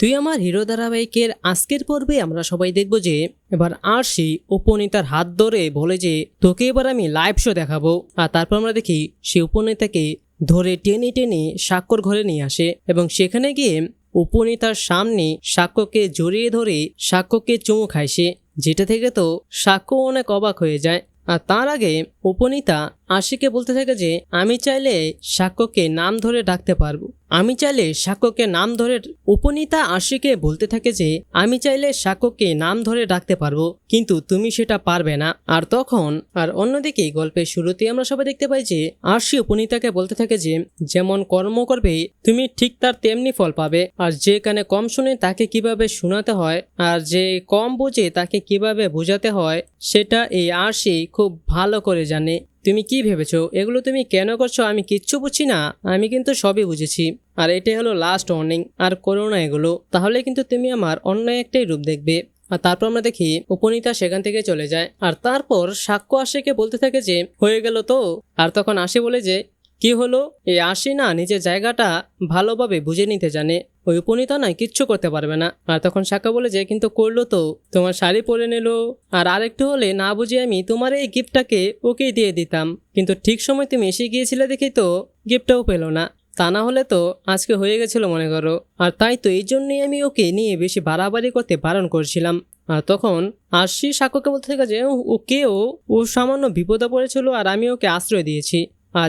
তুই আমার হিরো ধারাবাহিকের আজকের পর্বে আমরা সবাই দেখব যে, এবার আরশি উপনেতার হাত ধরে বলে যে, তোকে এবার আমি লাইভ শো দেখাবো। আর তারপর আমরা দেখি সে উপনেতাকে ধরে টেনে টেনে সাক্ষর ঘরে নিয়ে আসে এবং সেখানে গিয়ে উপনেতার সামনে সাক্ষ্যকে জড়িয়ে ধরে সাক্ষ্যকে চুমু খায় সে, যেটা থেকে তো সাক্ষ্য অনেক অবাক হয়ে যায়। আর তার আগে উপনীতা আশিকে বলতে থাকে যে, আমি চাইলে সাক্ষ্যকে নাম ধরে ডাকতে পারব। আমি চাইলে সাক্ষ্যকে নাম ধরে উপনীতা আশিকে বলতে থাকে যে, আমি চাইলে সাক্ষ্যকে নাম ধরে ডাকতে পারব, কিন্তু তুমি সেটা পারবে না। আর তখন, আর অন্যদিকে গল্পের শুরুতে আমরা সবাই দেখতে পাই যে, আশি উপনীতাকে বলতে থাকে যে, যেমন কর্ম করবে, তুমি ঠিক তার তেমনি ফল পাবে। আর যে কানে কম শুনে তাকে কীভাবে শোনাতে হয়, আর যে কম বোঝে তাকে কীভাবে বোঝাতে হয়, সেটা এই আশি খুব ভালো করে জানে। তুমি কি ভেবেছো? এগুলো তুমি কেন করছ? আমি কিচ্ছু বুঝছি না। আমি কিন্তু সবই বুঝেছি। আর এটাই হলো লাস্ট ওয়ার্নিং আর করো না এগুলো। তাহলে কিন্তু তুমি আমার অন্য একটাই রূপ দেখবে। আর তারপর আমরা দেখি, উপনীতা সেখান থেকে চলে যায়। আর তারপর সাক্ষ্য আশিকে বলতে থাকে যে, হয়ে গেল তো? আর তখন আশি বলে যে কি হলো? এই আশি না নিজের জায়গাটা ভালোভাবে বুঝে নিতে জানে। ওই উপনীতা নয়, কিচ্ছু করতে পারবে না। আর তখন সাক্ষ্য বলে যে, কিন্তু করল তো। তোমার শাড়ি পরে নিল। আর আরেকটু হলে না বুঝে আমি তোমার এই গিফটটাকে ওকেই দিয়ে দিতাম। কিন্তু ঠিক সময় তুমি এসে গিয়েছিলে দেখেই তো গিফটটাও পেল না। তা না হলে তো আজকে হয়ে গেছিল, মনে করো। আর তাই তো এই জন্যই আমি ওকে নিয়ে বেশি বাড়াবাড়ি করতে বারণ করছিলাম। আর তখন আশি সাক্ষ্যকে বলতে থাকে যে ও কেও ও সামান্য বিপদে পড়েছিল আর আমি ওকে আশ্রয় দিয়েছি।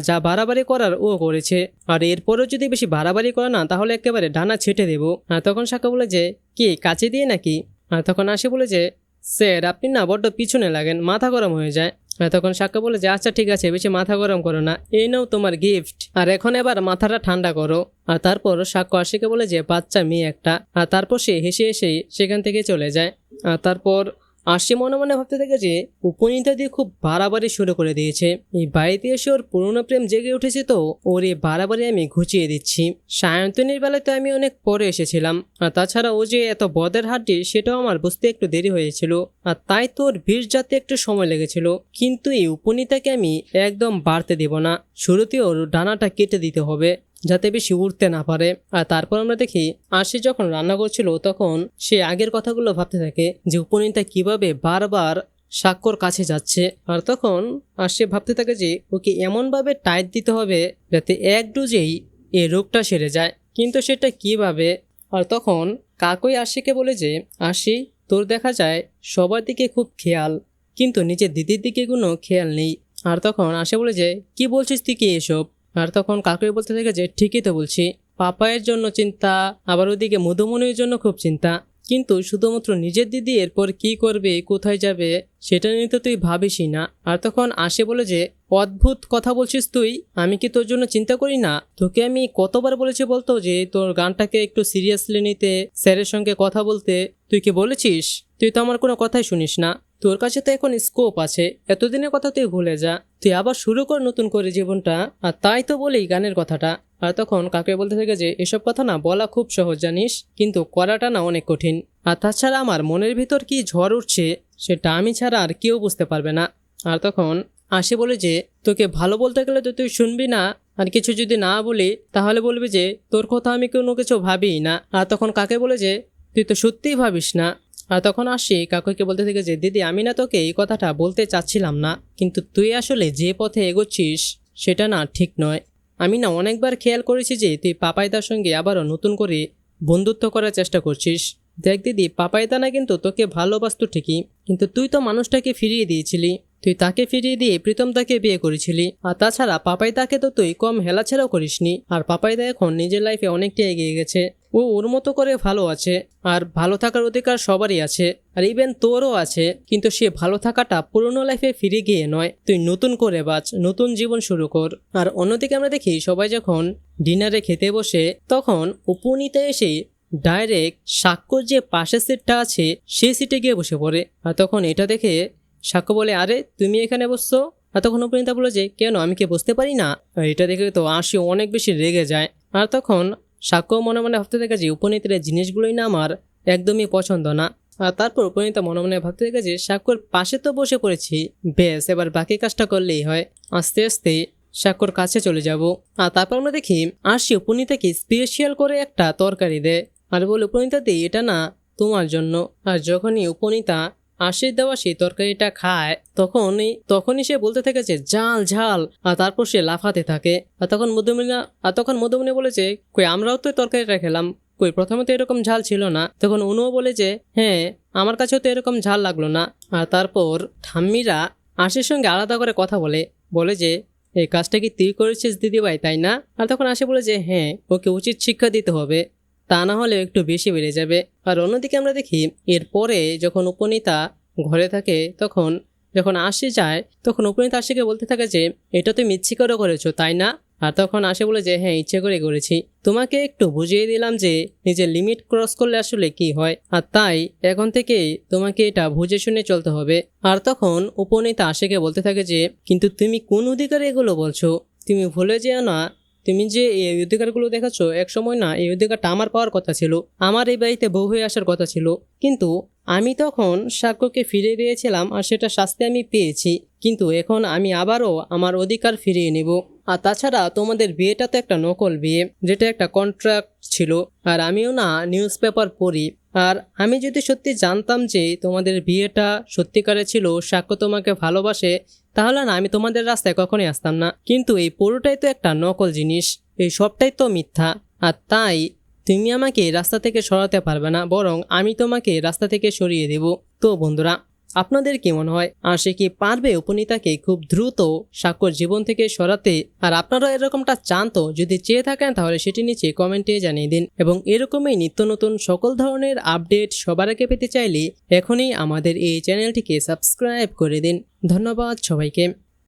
যা বাড়াবাড়ি করার ও করেছে। আর এরপরেও যদি বেশি বাড়াবাড়ি করে না, তাহলে একেবারে ডানা ছেটে দেবো। আর তখন সাক্ষ্য বলে যে, কি কাছে দিয়ে নাকি? আর তখন আসে বলে যে, স্যার, আপনি না বড্ড পিছনে লাগেন, মাথা গরম হয়ে যায়। আর তখন সাক্ষ্য বলে যে আচ্ছা ঠিক আছে, বেশি মাথা গরম করো না, এই নাও তোমার গিফট আর এখন এবার মাথাটা ঠান্ডা করো। আর তারপর সাক্ষ্য আশিকে বলে যে, বাচ্চা, মেয়ে একটা। আর তারপর সে হেসে হেসে সেখান থেকে চলে যায়। আর তারপর আশি মনে মনে ভাবতে থাকে যে, উপনীতা দিয়ে খুব বাড়াবাড়ি শুরু করে দিয়েছে। এই বাড়িতে এসে ওর পুরনো প্রেম জেগে উঠেছে তো, ওর এই বাড়াবাড়ি আমি ঘুচিয়ে দিচ্ছি। সায়ন্তনীর বেলাতে আমি অনেক পরে এসেছিলাম, আর তাছাড়া ও যে এত বদের হাড্ডি, সেটাও আমার বুঝতে একটু দেরি হয়েছিল। আর তাই তো ওর বিষ যাতে একটু সময় লেগেছিল, কিন্তু এই উপনীতাকে আমি একদম বাড়তে দেব না। শুরুতে ওর ডানাটা কেটে দিতে হবে। যাতে বেশি উঠতে না পারে। আর তারপর আমরা দেখি আশি যখন রান্না করছিল, তখন সে আগের কথাগুলো ভাবতে থাকে যে উপনীতা কীভাবে বারবার সাক্ষর কাছে যাচ্ছে। আর তখন আর সে ভাবতে থাকে যে ওকে এমনভাবে টাইট দিতে হবে যাতে এক ডুজেই এই রোগটা সেরে যায়। কিন্তু সেটা কীভাবে? আর তখন কাকই আশিকে বলে যে আশি তোর দেখা যায় সবার দিকে খুব খেয়াল, কিন্তু নিজের দিদির দিকে কোনো খেয়াল নেই। আর তখন আসে বলে যে, কি বলছিস তুই কি এসব? আর তখন কাকুই বলতে থাকে যে, ঠিকই তো বলছি। পাপায়ের জন্য চিন্তা, আবার ওদিকে মধুমনির জন্য খুব চিন্তা। কিন্তু শুধুমাত্র নিজের দিদি, এরপর কি করবে, কোথায় যাবে, সেটা নিয়ে তো তুই ভাবিসই না। আর তখন আসে বলে যে, অদ্ভুত কথা বলছিস তুই। আমি কি তোর জন্য চিন্তা করি না? তোকে আমি কতবার বলেছি বলতো যে, তোর গানটাকে একটু সিরিয়াসলি নিতে, স্যারের সঙ্গে কথা বলতে। তুই কি বলেছিস? তুই তো আমার কোনো কথাই শুনিস না। তোর কাছে তো এখন স্কোপ আছে। এতদিনের কথা তুই ভুলে যা। তুই আবার শুরু কর নতুন করে জীবনটা। আর তাই তো বলি গানের কথাটা। আর তখন কাকে বলতে থাকে যে, এসব কথা না বলা খুব সহজ, জানিস? কিন্তু করাটা না অনেক কঠিন। আর তাছাড়া আমার মনের ভিতর কি ঝড় উঠছে, সেটা আমি ছাড়া আর কেউ বুঝতে পারবে না। আর তখন আসে বলে যে, তোকে ভালো বলতে গেলে তো তুই শুনবি না। আর কিছু যদি না বলি, তাহলে বলবি যে, তোর কথা আমি কোনো কিছু ভাবিই না। আর তখন কাকে বলে যে, তুই তো সত্যিই ভাবিস না। আর তখন আসি কাকুকে বলতে থেকে যে, দিদি, আমি না তোকে এই কথাটা বলতে চাচ্ছিলাম না, কিন্তু তুই আসলে যে পথে এগোচ্ছিস সেটা না ঠিক নয়। আমি না অনেকবার খেয়াল করেছি যে, তুই পাপাইদার সঙ্গে আবারও নতুন করে বন্ধুত্ব করার চেষ্টা করছিস। দেখ দিদি, পাপাইদা না কিন্তু তোকে ভালোবাসত ঠিকই, কিন্তু তুই তো মানুষটাকে ফিরিয়ে দিয়েছিলি। তুই তাকে ফিরিয়ে দিয়ে প্রীতম তাকে বিয়ে করেছিলি। আর তাছাড়া পাপাইদাকে তো তুই কম হেলাছেড়াও করিসনি। আর পাপাইদা এখন নিজের লাইফে অনেকটা এগিয়ে গেছে। ও ওর মতো করে ভালো আছে, আর ভালো থাকার অধিকার সবারই আছে, আর ইভেন তোরও আছে, কিন্তু সে ভালো থাকাটা পুরনো লাইফে ফিরে গিয়ে নয়। তুই নতুন করে বাঁচ, নতুন জীবন শুরু কর। আর অন্যদিকে আমরা দেখি সবাই যখন ডিনারে খেতে বসে, তখন উপনীতে এসে ডাইরেক্ট সাক্ষ্যর যে পাশের সিটটা আছে, সেই সিটে গিয়ে বসে পড়ে। আর তখন এটা দেখে সাক্ষ্য বলে, আরে, তুমি এখানে বসছো? আর তখন উপনীতা বলে যে, কেন, আমি কি বসতে পারি না? আর এটা দেখে তো আশি অনেক বেশি রেগে যায়। আর তখন সাক্ষ্য মনে মনে ভাবতে থাকে যে উপনীতের জিনিসগুলোই না আমার একদমই পছন্দ না। আর তারপর উপনীতা মনে মনে ভাবতে থাকে যে সাক্ষ্যর পাশে তো বসে পড়েছি। বেশ এবার বাকি কাজটা করলেই হয়। আস্তে আস্তে সাক্ষর কাছে চলে যাব। আর তারপর আমরা দেখি আশি উপনীতাকে স্পেশিয়াল করে একটা তরকারি দেয়। আর বলে, উপনীতা দি, এটা না তোমার জন্য। আর যখনই উপনীতা আশির দেওয়া সেই তরকারিটা খায়, তখনই তখনই সে বলতে থেকেছে ঝাল ঝাল। আর তারপর সে লাফাতে থাকে। আর তখন মধুমিনা, আর তখন মধুমিনী বলেছে, কই, আমরাও তো তরকারিটা খেলাম। কই, প্রথমে তো এরকম ঝাল ছিল না। তখন অনুও বলে যে হ্যাঁ আমার কাছেও তো এরকম ঝাল লাগল না। আর তারপর ঠাম্মিরা আশির সঙ্গে আলাদা করে কথা বলে বলে যে, এই কাজটা কি তুই করেছিস দিদিভাই, তাই না? আর তখন আসে বলে যে হ্যাঁ ওকে উচিত শিক্ষা দিতে হবে। তা না হলেও একটু বেশি বেড়ে যাবে। আর অন্যদিকে আমরা দেখি, এরপরে যখন উপনীতা ঘরে থাকে, তখন যখন আসে যায়, তখন উপনীতা আশিকে বলতে থাকে যে, এটা তুমি ইচ্ছে করে করেছ, তাই না? আর তখন আসে বলে যে হ্যাঁ ইচ্ছে করে করেছি। তোমাকে একটু বুঝিয়ে দিলাম যে, নিজের লিমিট ক্রস করলে আসলে কি হয়। আর তাই এখন থেকে তোমাকে এটা বুঝে শুনে চলতে হবে। আর তখন উপনীতা আশিকে বলতে থাকে যে, কিন্তু তুমি কোন অধিকারে এগুলো বলছো? তুমি ভুলে যেও না তুমি যে এই অধিকারগুলো দেখাচ্ছ এক সময় না এই অধিকারটা আমার পাওয়ার কথা ছিল। আমার এই বাড়িতে বউ হয়ে আসার কথা ছিল। কিন্তু আমি তখন সাক্ষ্যকে ফিরে দিয়েছিলাম আর সেটা শাস্তি আমি পেয়েছি। কিন্তু এখন আমি আবারও আমার অধিকার ফিরিয়ে নেব। আর তাছাড়া তোমাদের বিয়েটা তো একটা নকল বিয়ে, যেটা একটা কন্ট্রাক্ট ছিল। আর আমিও না নিউজ পেপার পড়ি। আর আমি যদি সত্যি জানতাম যে তোমাদের বিয়েটা সত্যিকারে ছিল, সাক্ষ্য তোমাকে ভালোবাসে, তাহলে না আমি তোমাদের রাস্তায় কখনোই আসতাম না। কিন্তু এই পুরোটাই তো একটা নকল জিনিস। এই সবটাই তো মিথ্যা। আর তাই তুমি আমাকে রাস্তা থেকে সরাতে পারবে না, বরং আমি তোমাকে রাস্তা থেকে সরিয়ে দেব। তো বন্ধুরা আপনাদের কি মনে হয়? আর সে কি পারবে? উপনীতাকে খুব দ্রুত সাক্ষর জীবন থেকে সরাতে? আর আপনারা এরকমটা চান তো? যদি চেয়ে থাকেন, তাহলে সেটি নিচে কমেন্টে জানিয়ে দিন। এবং এরকমই নিত্য নতুন সকল ধরনের আপডেট সবার আগে পেতে চাইলে এখনই আমাদের এই চ্যানেলটিকে সাবস্ক্রাইব করে দিন। ধন্যবাদ সবাইকে।